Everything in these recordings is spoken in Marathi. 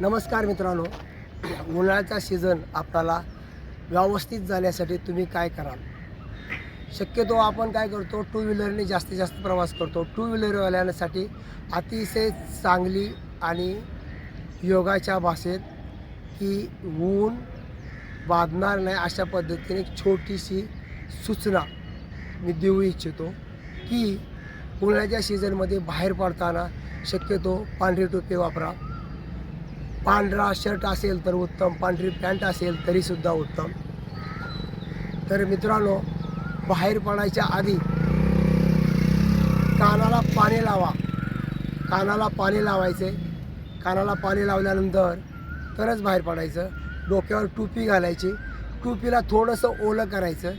नमस्कार मित्रांनो. उन्हाळ्याचा सीझन आपल्याला व्यवस्थित जाण्यासाठी तुम्ही काय कराल? शक्यतो आपण काय करतो टू व्हीलरने जास्तीत जास्त प्रवास करतो. टू व्हीलरवाल्यांसाठी अतिशय चांगली आणि योगाच्या भाषेत की ऊन बाधणार नाही अशा पद्धतीने एक छोटीशी सूचना मी देऊ इच्छितो की उन्हाळ्याच्या सीझनमध्ये बाहेर पडताना शक्यतो पांढरी टोपी वापरा. पांढरा शर्ट असेल तर उत्तम पांढरी पॅन्ट असेल तरीसुद्धा उत्तम. तर मित्रांनो बाहेर पडायच्या आधी कानाला पाणी लावा. कानाला पाणी लावायचे. कानाला पाणी लावल्यानंतर तरच बाहेर पडायचं. डोक्यावर टोपी घालायची. टोपीला थोडंसं ओलं करायचं.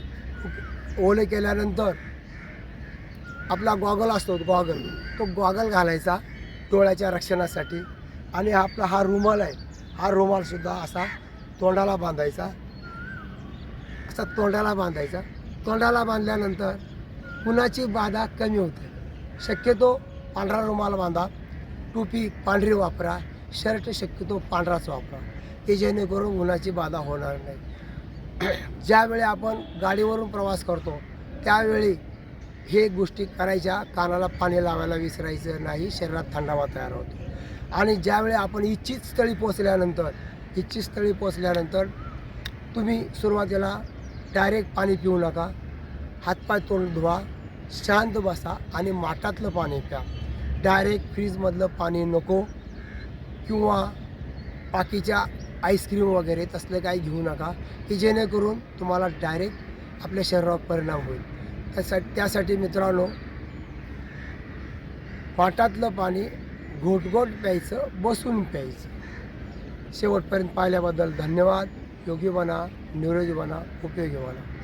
ओलं केल्यानंतर आपला गॉगल असतो गॉगल. तो गॉगल घालायचा डोळ्याच्या रक्षणासाठी. आणि आपला हा रुमाल आहे. हा रुमालसुद्धा असा तोंडाला बांधायचा. असा तोंडाला बांधायचा. तोंडाला बांधल्यानंतर उन्हाची बाधा कमी होते. शक्यतो पांढरा रुमाल बांधा. टोपी पांढरी वापरा. शर्ट शक्यतो पांढराच वापरा. की जेणेकरून उन्हाची बाधा होणार नाही. ज्यावेळी आपण गाडीवरून प्रवास करतो त्यावेळी हे गोष्टी करायच्या. कानाला पाणी लावायला विसरायचं नाही. शरीरात थंडावा तयार होतो. आणि ज्यावेळी आपण इच्छित स्थळी पोचल्यानंतर इच्छित स्थळी पोचल्यानंतर तुम्ही सुरुवातीला डायरेक्ट पाणी पिऊ नका. हातपाय तोंड धुवा शांत बसा आणि माठातलं पाणी प्या. डायरेक्ट फ्रीजमधलं पाणी नको किंवा बाकीच्या आईस्क्रीम वगैरे तसलं काही घेऊ नका की जेणेकरून तुम्हाला डायरेक्ट आपल्या शरीरावर परिणाम होईल. त्यासाठी त्यासाठी मित्रांनो पाटातलं पाणी घोटघोट प्यायचं बसून प्यायचं. शेवटपर्यंत पाहिल्याबद्दल धन्यवाद. योगी बना निरोगी बना उपयोगी बना.